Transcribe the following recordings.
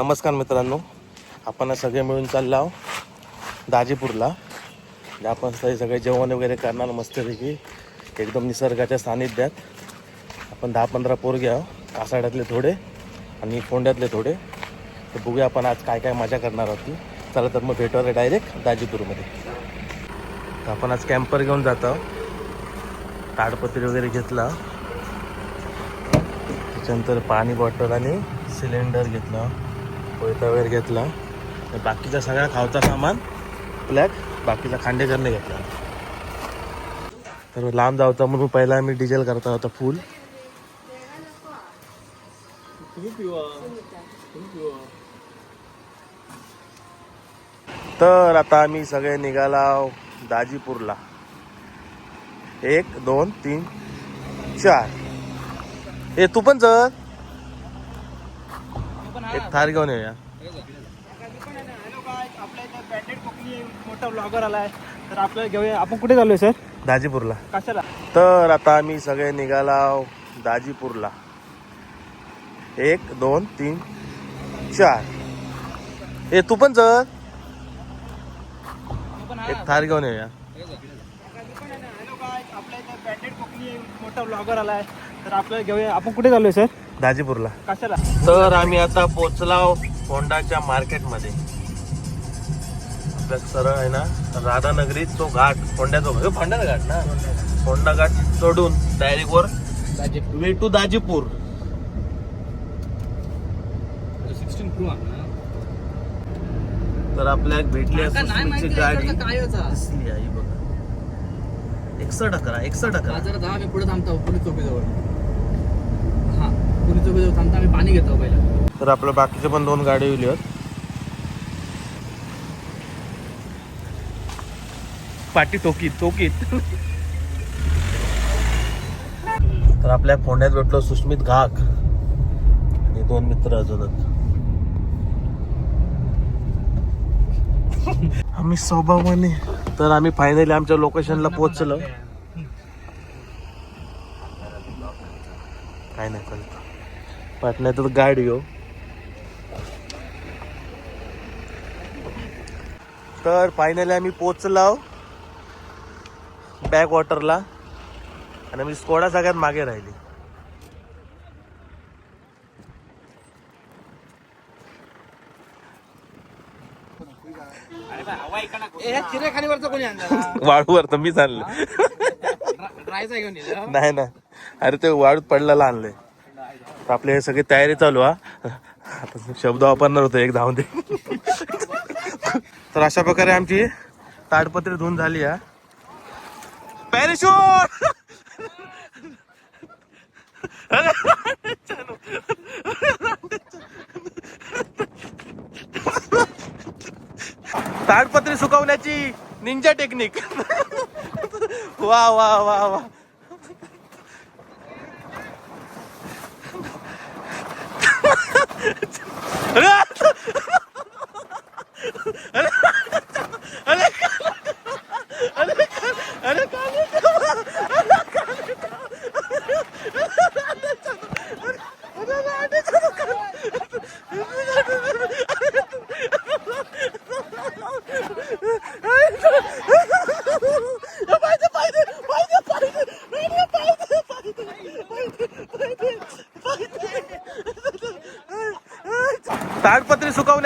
नमस्कार मित्रांनो. आपण आज सगळे मिळून चाललो आहो दाजीपूरला. आपण सगळे सगळे जेवण वगैरे करणार मस्तपैकी. एकदम निसर्गाच्या सानिध्यात. आपण दहा पंधरा पोर घ्या कासाड्यातले थोडे आणि फोंड्यातले थोडे. तर बघूया आपण आज काय काय मजा करणार आहोत ती. चला तर मग भेटूया डायरेक्ट दाजीपूरमध्ये. तर आपण आज कॅम्पर घेऊन जात आहोत. ताडपत्री वगैरे घेतला. त्याच्यानंतर पाणी बॉटल आणि सिलेंडर घेतला. कोयता वगैरे घेतला. बाकीचा सगळा खावचा सामान ब्लॅक बाकीचा खांडेकरने घेतला. तर लांब जावता म्हणून पहिला आम्ही डिझेल करता होता फुल तर आता आम्ही सगळे निघाला दाजीपूरला. एक दोन तीन चार. ए तू पण चल. एक थार घेऊन येऊया. मोठा ब्लॉगर आलाय तर आपल्याला घेऊया आपण कुठे चाललोय सर दाजीपूरला. कशाला? तर आता आम्ही सगळे निघाला दाजीपूरला. एक दोन तीन चार. ए तू पण चल. एक थार घेऊन येऊया. मोठा ब्लॉगर आलाय तर आपल्याला घेऊया. आपण कुठे चाललोय सर? दाजीपूरला. कशाला? तर आम्ही आता पोचलाव होंडाच्या मार्केटमध्ये. आपल्या सरळ आहे ना राधानगरीत तो घाट होंड्याचा घाट होंड्याचा घाट ना? होंडा घाट चढून डायरेक्ट वर वे टू दाजीपूर. तर आपल्या भेटली सुस्मितची गाडी. ही एकसठ अकरा एकसठ अकरा. जरा दहा मी पुढे थांबतो पोलीस चौकीजवळ. हा थांबता आम्ही पाणी घेतो पहिला. तर आपल्या बाकीचे पण दोन गाडी येईल आहेत. पाटी टोकीत टोकीत. तर आपल्या फोंड्यात भेटलो सुस्मित घाक आणि दोन मित्र अजूनच आम्ही स्वभावाने तर आम्ही फायनली आमच्या लोकेशनला पोहोचलो. काय नाही कळत पाटण्यात गाडी हो. तर फायनली आम्ही पोचलो बॅक वॉटरला आणि आम्ही स्कोडा सगळ्यात मागे राहिली. वाळूवर तर मीच आणलं. नाही ना अरे ते वाळूत पडलेला आणले तर आपले हे सगळी तयारी चालू हा. शब्द वापरणार होतो एक धावून दे. तर अशा प्रकारे आमची ताडपत्री धुवून झाली हा. पॅरेशूट! ताडपत्री सुकवण्याची निंजा टेक्निक वा वा वा वा. अरे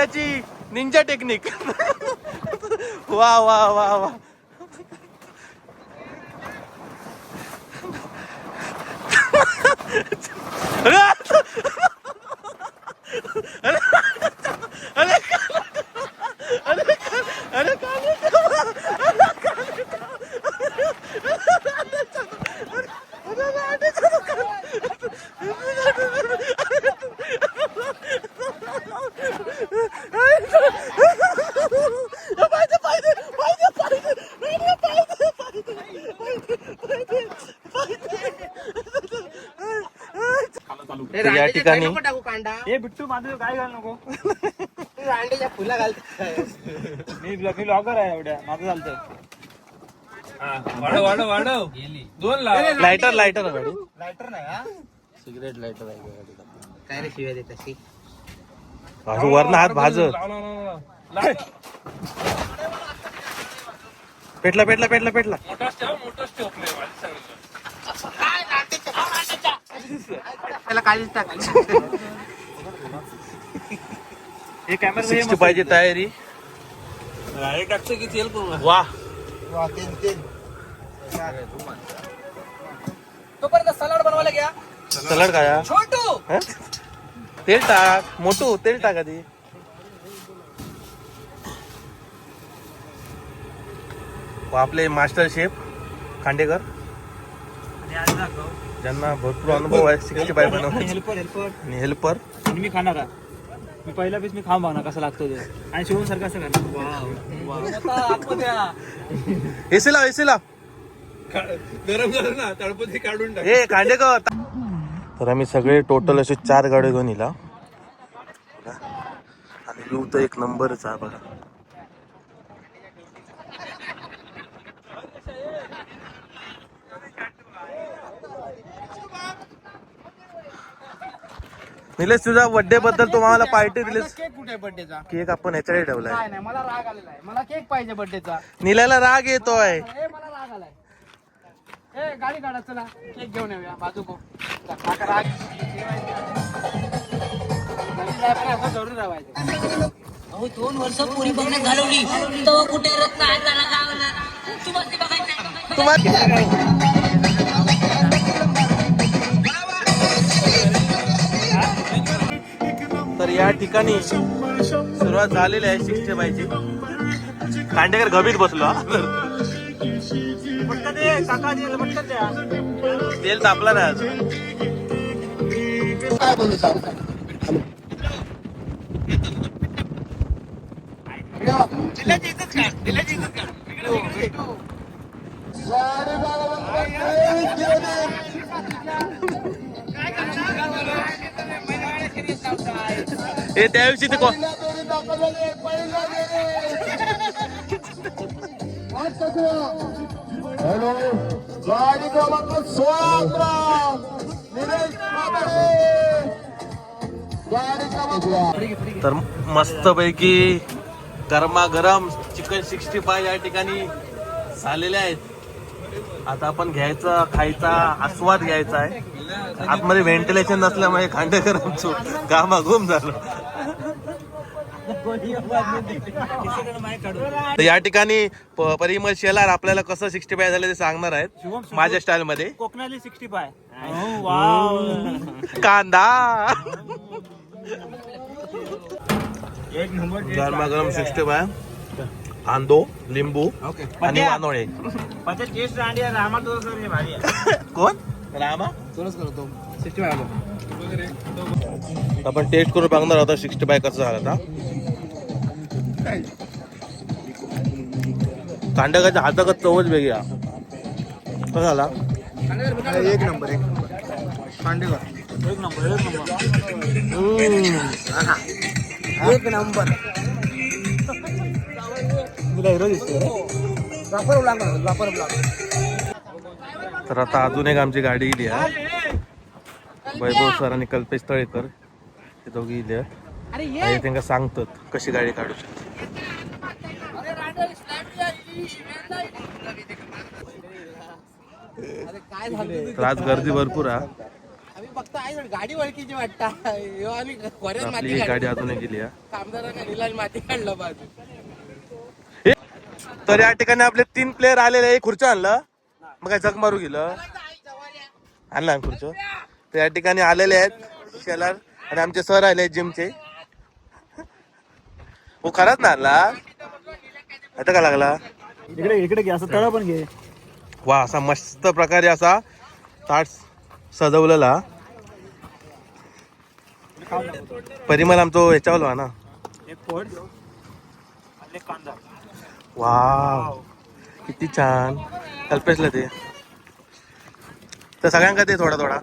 त्याची निंजा टेक्निक वा वा वा वा. तर या ठिकाणी टाकू कांदा. हे बिट्टू माझं काय घाल नको. फुला घालते. मी ब्लॉगर आहे एवढ्या. माझं चालतंय. वाढव वाढव वाढव. दोन लाव. लायटर लायटर गाडी लायटर नाही हा? सिगरेट लायटर आहे काय रे शिव्या देत अशी? वरण हात भाजत. पेटला पेटला पेटला पेटला. play, हे कॅमेरा सिक्स्टी पाहिजे तयारी. Direct टाकतो की तेल वा. तोपर्यंत सलाड बनवायला घ्या. सलाड काय छोटू. हं? तेल टाक. मोठू तेल टाक आधी. व आपले मास्टर शेफ खांडेकर. ज्यांना भरपूर अनुभव आहे सिक्स्टी फाय बनवण्याचे. हेल्पर हेल्पर आणि हेल्पर आणि मी खाणार आहे. मी पहिला पीस मी खाऊन बघणार कसं लागतो ते. आणि शिवून सारखं असं करणार. एसी लाव एसी लाव. गरम झालं ना तळपती काढून टाक. ए खांडेकर तर आम्ही सगळे टोटल असे चार गाड्या घेऊन येला आणि व्ह्यू तर एक नंबरच आहे बघा. निलेश तुझा बर्थडे बद्दल तुम्हाला पार्टी दिलीस? केक कुठे बर्थडेचा केक आपण ह्याच्याकडे ठेवलाय. नाही मला राग आलेला आहे. मला केक पाहिजे बर्थडेचा निलाला राग येतोय. ए मला राग आलाय ए गाडी काढा चला. केक घेऊन येऊया. बाजू को. काका राग घरी जायला असं जरूर राहायचं अहो दोन वर्ष पोरी बघण्यात घालवली. तो कुठे रत्न हाताला गावला? तुम्हाला बघायचं तुम्हाला या ठिकाणी सुरुवात झालेली आहे सिक्स्टी फायची खांडेकर गभीर बसलो दे काका दे पटकन हे त्या दिवशी ते को- गाडी क्रमांक सोळा तर मस्त पैकी गरमागरम चिकन सिक्स्टी फाय या ठिकाणी झालेले आहेत. आता आपण घ्यायचा खायचा आस्वाद घ्यायचा आहे. आतमध्ये व्हेंटिलेशन नसल्यामुळे खांडेकर आमचं घामाघूम झालं. तर या ठिकाणी परिमल शेलार आपल्याला कसं सिक्स्टी फाय झालं ते सांगणार आहेत. माझ्या स्टाईल मध्ये. कोकणाली सिक्स्टी फाय वाव. कांदा. एक नंबर गरमागरम सिक्स्टी फाय कांदो लिंबू आणि वानोळे. हे कोण? रामा? आपण टेस्ट करून बघणार होता सिक्स्टी फाय कसं झाला आता. कांडकाच्या हाताकत चवच वेगळी. कसा झाला? एक नंबर एक नंबर. एक नंबर एक नंबर. हम्म. एक नंबर. तुला हिरो दिसतो वापर लागला वापर तर आता अजून एक आमची गाडी गेली आहे. वैभव सर आणि कल्पेश तळेकर हे दोघी गेले आहेत. आणि त्यांना सांगतात कशी गाडी काढू शकते. अरे काय झालं तर आज गर्दी भरपूर आहे. गाडी वळखीची वाटता. आपली गाडी अजून गेली माती काढलं बाजू तर या ठिकाणी आपले तीन प्लेअर आलेले खुर्च्या आणलं. मग काय जग मारू गेलं? आणला खुर्च तर या ठिकाणी आलेले आहेत शेलार आणि आमचे सर आले आहेत जिमचे. हो खराच ना आणला आता का लागला? इकडे इकडे घे असं तळ पण घे. वा असा मस्त प्रकारे असा ताट सजवलेला. परिमल आमचो ह्याच्यावर ना. वाव किती छान. कल्पेशला ते तर सगळ्यांका ते थोडा थोडा.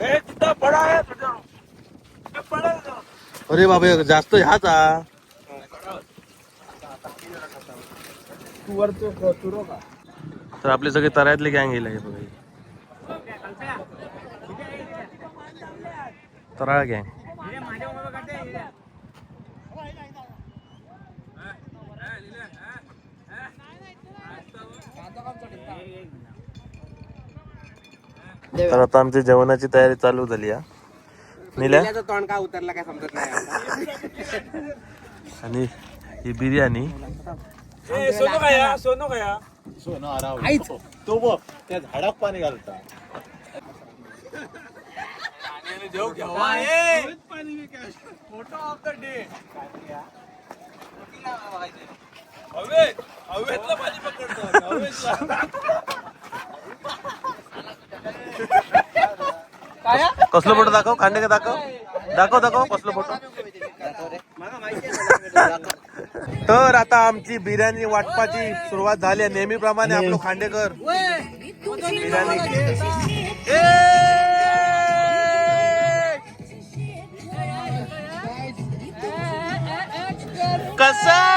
आहे आहे. अरे बाबा जास्त ह्याचा रोका. तर आपले सगळे तऱ्यातले गँग गेले हे बघा. हे. तराळ गँग तर आता आमची जेवणाची तयारी चालू झाली निल्या? तोंड का उतरला काय समजत नाही आणि ही बिर्याणी. सोनू काय सोनू काय सोनू आराव तो बघ त्या झाडात पाणी घालता. Photo of the day. हवेतलं पाणी पकडतो. कसलो फोटो दाखव? खांडे का दाखव. दाखव दाखव कसलो फोटो. तर आता आमची बिर्याणी वाटपाची सुरुवात झाली आहे. नेहमीप्रमाणे आपलं खांडेकर. बिर्याणी. कसं?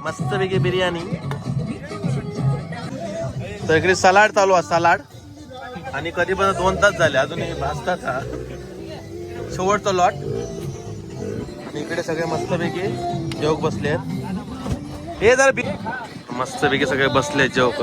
मस्तपैकी बिर्याणी. तर इकडे सलाड चालू आहे सलाड. आणि कधी पण दोन तास झाले अजूनही भाजतात हा शेवटचा लॉट आणि इकडे सगळे मस्तपैकी जेवक बसले आहेत. हे जरा बी- मस्तपैकी सगळे बसले आहेत जेवक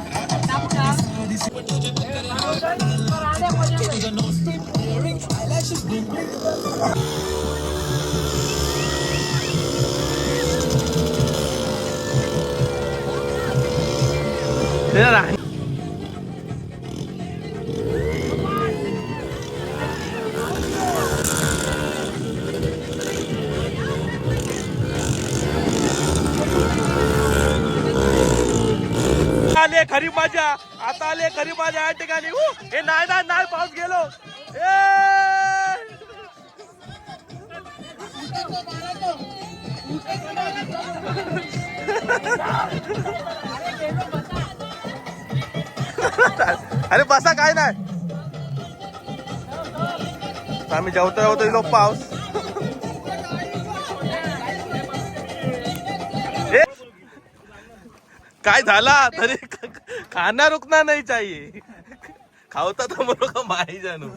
आले खरी माझ्या. आता आले खरी माझ्या या ठिकाणी. हे नाही नाही नाही पाऊस गेलो. ए! अरे बसा काय नाही. आम्ही जेवतो जेवतो लोक पाऊस. काय झाला? तरी खाना रुकना नाही चाहिए. खावता तर मग का माही जानू?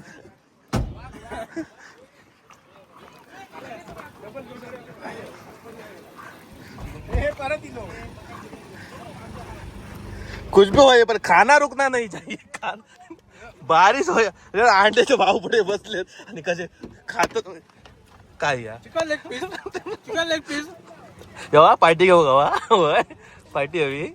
कुछ भी होय पण खाना रुकना नाही चाहिए। खान बारिश होय अंड्याचे भाव पुढे बसलेत आणि कसे खात काय या chicken leg piece chicken leg piece केव्हा पार्टी घेऊ गवा. होय. पार्टी हवी.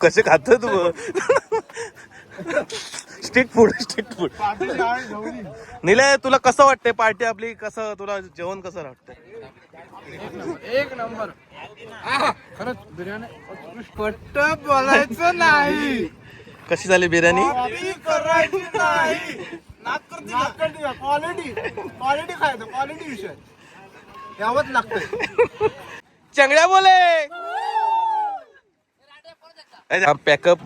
कसे खात तू? Street food street food. Nilay तुला कसं वाटतंय पार्टी आपली? कसं तुला जेवण कसं वाटतंय? एक नंबर. खरंच बिर्याणी पट्ट बोलायचं नाही. कशी झाली बिर्याणी? करायची नाही. क्वालिटी क्वालिटी खायचं क्वालिटी विषय. यावंच लागतंय. चंगड्या बोले! पॅकअप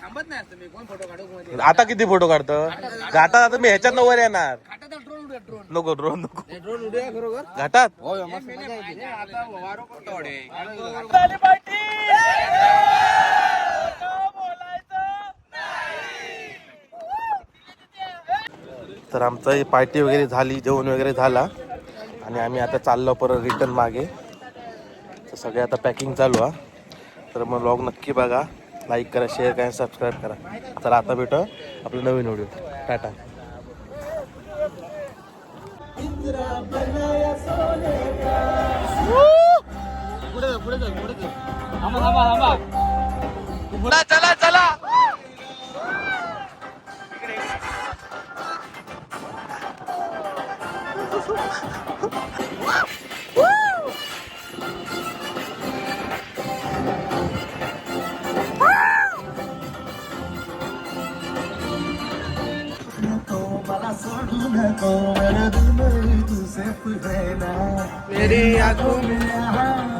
थांबत नाही तुम्ही कोण फोटो काढू मध्ये आता किती फोटो काढतो? घाटात आता मी ह्याच्यात वर येणार. आता ड्रोन उडूया ड्रोन नको ड्रोन नको. ड्रोन उडूया खरोखर? घाटात? तर आमचं ही पार्टी वगैरे झाली जेवण वगैरे झाला. आणि आम्ही आता चाललो परत रिटर्न मागे. तर सगळे आता पॅकिंग चालू आहे तर मग ब्लॉग नक्की बघा. लाईक करा शेअर करा सबस्क्राईब करा. तर आता भेटू आपलं नवीन व्हिडिओ टाटा. चला चला. को मेरे दिल में तू सिर्फ रहना मेरी आंखों में आंखों